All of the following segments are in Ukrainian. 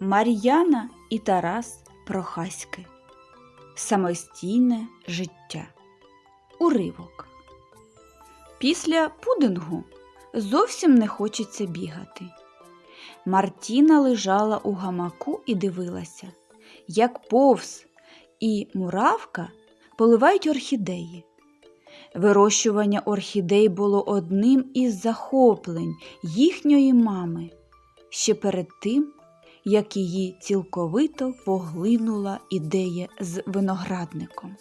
Мар'яна і Тарас Прохаськи. Самостійне життя. Уривок. Після пудингу зовсім не хочеться бігати. Мартіна лежала у гамаку і дивилася, як повз і муравка поливають орхідеї. Вирощування орхідей було одним із захоплень їхньої мами ще перед тим, як її цілковито поглинула ідея з виноградником.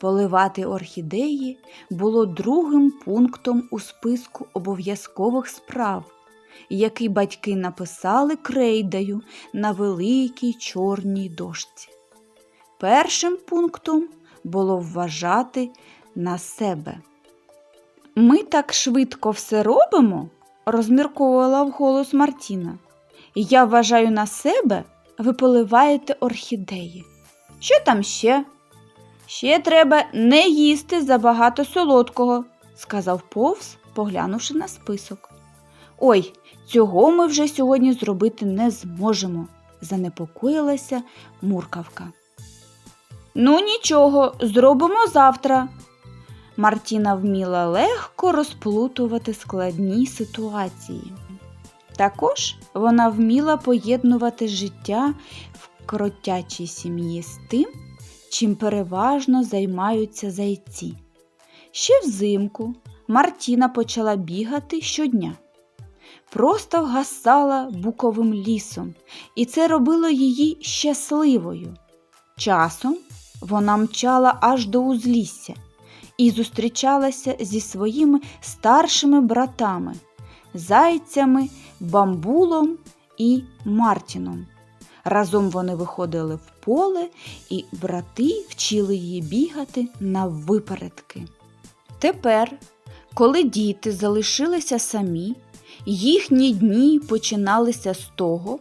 Поливати орхідеї було другим пунктом у списку обов'язкових справ, який батьки написали крейдою на великій чорній дошці. Першим пунктом було вважати на себе. Ми так швидко все робимо, розмірковувала вголос Мартіна. Я вважаю на себе, ви поливаєте орхідеї. Що там ще? Ще треба не їсти забагато солодкого, сказав повз, поглянувши на список. Ой, цього ми вже сьогодні зробити не зможемо, занепокоїлася муркавка. Ну, нічого, зробимо завтра. Мартіна вміла легко розплутувати складні ситуації. Також вона вміла поєднувати життя в кротячій сім'ї з тим, чим переважно займаються зайці. Ще взимку Мартіна почала бігати щодня. Просто гасала буковим лісом, і це робило її щасливою. Часом вона мчала аж до узлісся і зустрічалася зі своїми старшими братами, зайцями, бамбулом і Мартіном. Разом вони виходили в поле, і брати вчили її бігати на випередки. Тепер, коли діти залишилися самі, їхні дні починалися з того,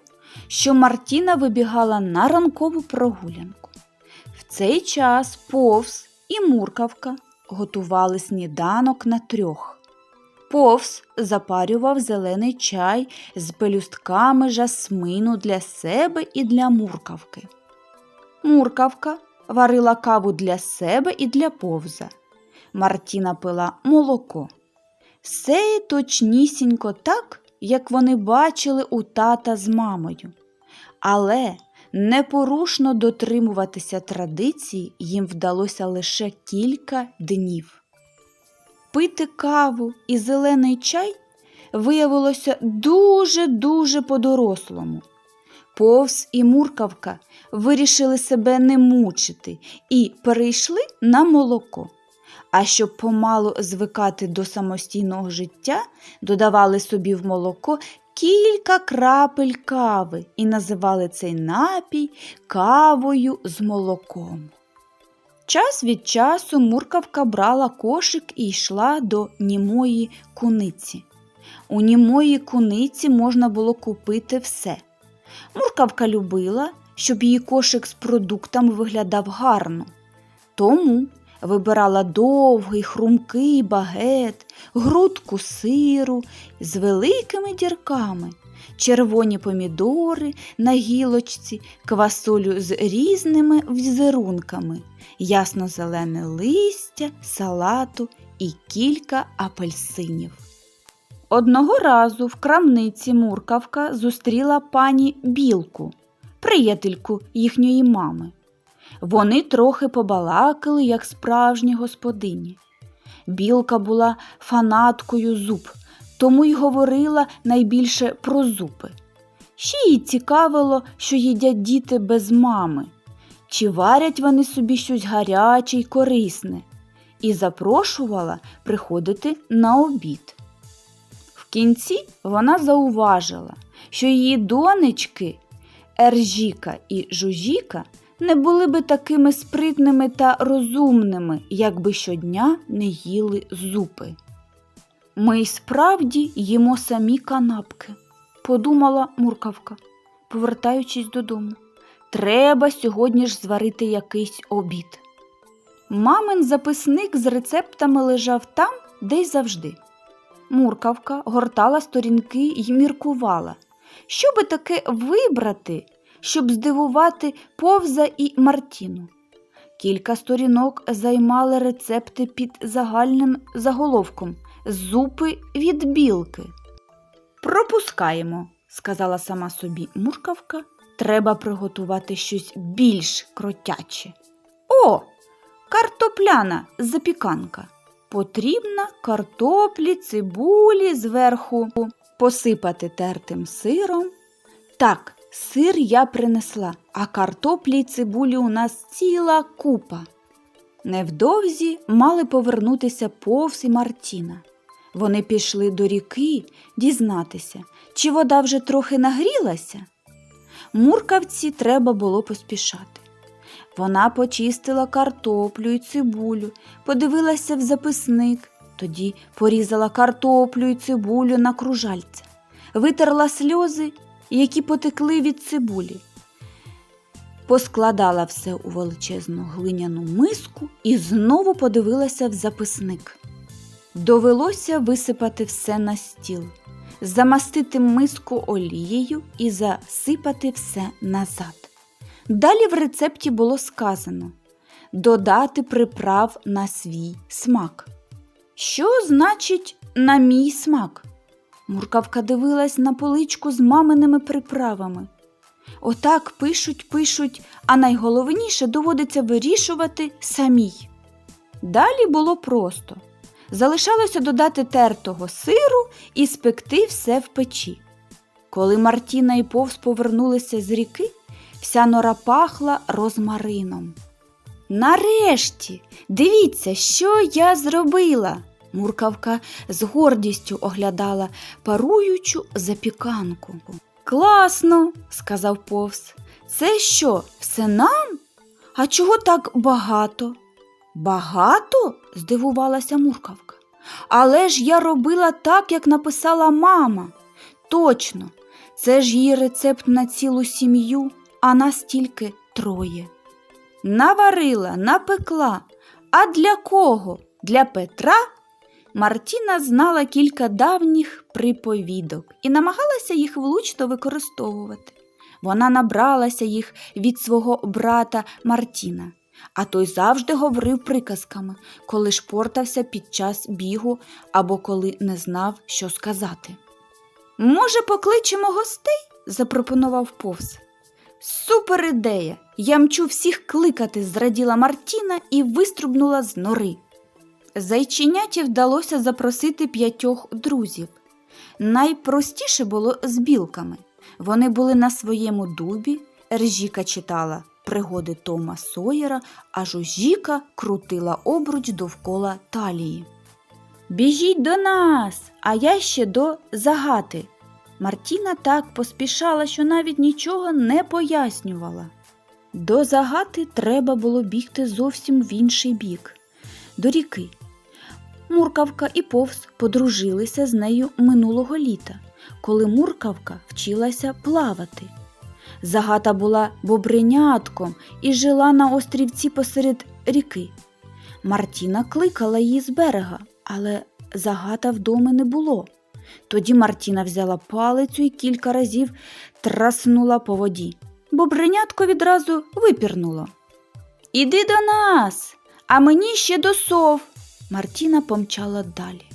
що Мартіна вибігала на ранкову прогулянку. В цей час повз і муркавка готували сніданок на трьох. Повз запарював зелений чай з пелюстками жасмину для себе і для муркавки. Муркавка варила каву для себе і для повза. Мартіна пила молоко. Все точнісінько так, як вони бачили у тата з мамою. Але непорушно дотримуватися традиції їм вдалося лише кілька днів. Пити каву і зелений чай виявилося дуже-дуже по-дорослому. Повз і муркавка вирішили себе не мучити і перейшли на молоко. А щоб помалу звикати до самостійного життя, додавали собі в молоко кілька крапель кави і називали цей напій кавою з молоком. Час від часу муркавка брала кошик і йшла до німої куниці. У німої куниці можна було купити все. Муркавка любила, щоб її кошик з продуктами виглядав гарно. Тому вибирала довгий, хрумкий багет, грудку сиру з великими дірками, червоні помідори на гілочці, квасолю з різними візерунками, ясно-зелене листя, салату і кілька апельсинів. Одного разу в крамниці муркавка зустріла пані білку, приятельку їхньої мами. Вони трохи побалакали, як справжні господині. Білка була фанаткою зуб, тому й говорила найбільше про зупи. Ще їй цікавило, що їдять діти без мами, чи варять вони собі щось гаряче й корисне, і запрошувала приходити на обід. В кінці вона зауважила, що її донечки Ержіка і Жужіка не були би такими спритними та розумними, якби щодня не їли зупи. Ми й справді їмо самі канапки, подумала муркавка, повертаючись додому. Треба сьогодні ж зварити якийсь обід. Мамин записник з рецептами лежав там, де й завжди. Муркавка гортала сторінки й міркувала, що би таке вибрати, щоб здивувати повза і Мартіну. Кілька сторінок займали рецепти під загальним заголовком Зупи від білки. Пропускаємо, сказала сама собі муркавка. Треба приготувати щось більш кротяче. О, картопляна запіканка. Потрібна картоплі, цибулі зверху посипати тертим сиром. Так, сир я принесла, а картоплі й цибулі у нас ціла купа. Невдовзі мали повернутися повз і Мартіна. Вони пішли до ріки дізнатися, чи вода вже трохи нагрілася. Муркавці треба було поспішати. Вона почистила картоплю й цибулю, подивилася в записник, тоді порізала картоплю й цибулю на кружальця, витерла сльози, які потекли від цибулі, поскладала все у величезну глиняну миску і знову подивилася в записник. Довелося висипати все на стіл, замастити миску олією і засипати все назад. Далі в рецепті було сказано додати приправ на свій смак. Що значить на мій смак? Муркавка дивилась на поличку з маминими приправами. Отак пишуть, пишуть, а найголовніше доводиться вирішувати самій. Далі було просто. Залишалося додати тертого сиру і спекти все в печі. Коли Мартіна і повз повернулися з ріки, вся нора пахла розмарином. Нарешті, дивіться, що я зробила. Муркавка з гордістю оглядала паруючу запіканку. Класно, сказав повз. Це що, все нам? А чого так багато? Багато? здивувалася Муркавка. Але ж я робила так, як написала мама. Точно, це ж її рецепт на цілу сім'ю, а нас тільки троє. Наварила, напекла. А для кого? Для Петра? Мартіна знала кілька давніх приповідок і намагалася їх влучно використовувати. Вона набралася їх від свого брата Мартіна, а той завжди говорив приказками, коли шпортався під час бігу або коли не знав, що сказати. Може, покличемо гостей? запропонував повз. Супер ідея! Я мчу всіх кликати, зраділа Мартіна і виструбнула з нори. Зайченяті вдалося запросити п'ятьох друзів. Найпростіше було з білками. Вони були на своєму дубі, Ржіка читала пригоди Тома Сойера, а Жужіка крутила обруч довкола талії. Біжіть до нас, а я ще до загати. Мартіна так поспішала, що навіть нічого не пояснювала. До загати треба було бігти зовсім в інший бік, до ріки. Муркавка і повз подружилися з нею минулого літа, коли муркавка вчилася плавати. Загата була бобринятком і жила на острівці посеред ріки. Мартіна кликала її з берега, але загата вдома не було. Тоді Мартіна взяла палицю і кілька разів траснула по воді. Бобринятко відразу випірнуло. Іди до нас, а мені ще до сов. Мартіна помчала далі.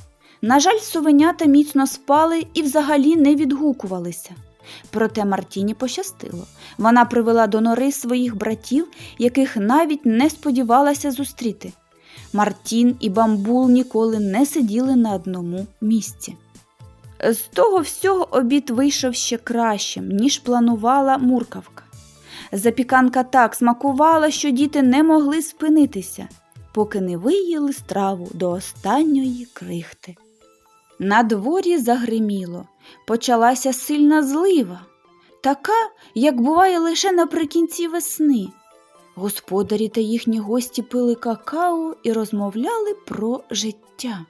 На жаль, совенята міцно спали і взагалі не відгукувалися. Проте Мартіні пощастило. Вона привела до нори своїх братів, яких навіть не сподівалася зустріти. Мартін і бамбул ніколи не сиділи на одному місці. З того всього обід вийшов ще кращим, ніж планувала муркавка. Запіканка так смакувала, що діти не могли спинитися, поки не виїли страву до останньої крихти. На дворі загриміло, почалася сильна злива, така, як буває лише наприкінці весни. Господарі та їхні гості пили какао і розмовляли про життя.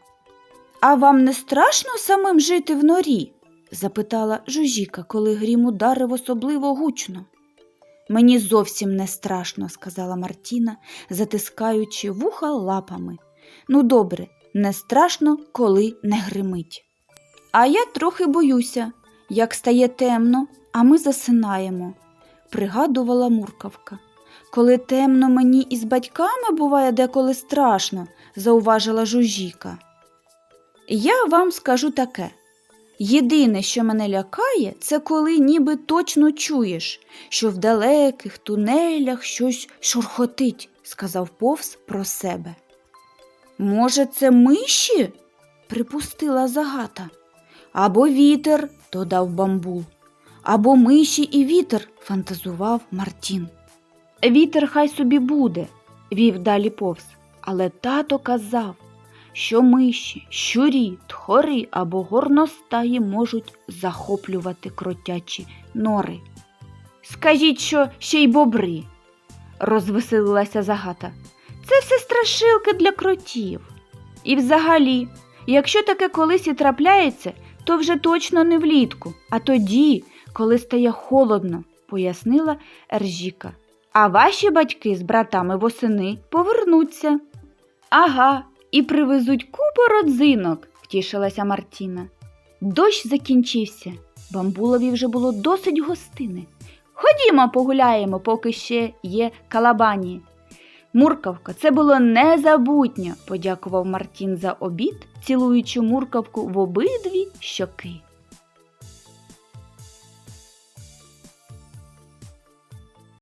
А вам не страшно самим жити в норі? запитала Жужіка, коли грім ударив особливо гучно. Мені зовсім не страшно, сказала Мартіна, затискаючи вуха лапами. Ну, добре, не страшно, коли не гримить. А я трохи боюся. як стає темно, а ми засинаємо, пригадувала муркавка. Коли темно мені із батьками буває деколи страшно, зауважила жужіка. Я вам скажу таке. Єдине, що мене лякає, це коли ніби точно чуєш, що в далеких тунелях щось шурхотить, сказав повз про себе. Може, це миші? припустила загата. Або вітер, додав бамбул. Або миші і вітер, фантазував Мартін. Вітер хай собі буде, вів далі повз, але тато казав, що миші, щурі, тхори або горностаї можуть захоплювати кротячі нори. Скажіть, що ще й бобри, розвеселилася загата. Це все страшилки для кротів. І взагалі, якщо таке колись і трапляється, то вже точно не влітку, а тоді, коли стає холодно, пояснила Ержіка. А ваші батьки з братами восени повернуться. Ага, і привезуть купу родзинок, втішилася Мартіна. Дощ закінчився. Бамбулові вже було досить гостини. Ходімо, погуляємо, поки ще є калабані. Муркавка, це було незабутньо, подякував Мартін за обід, цілуючи муркавку в обидві щоки.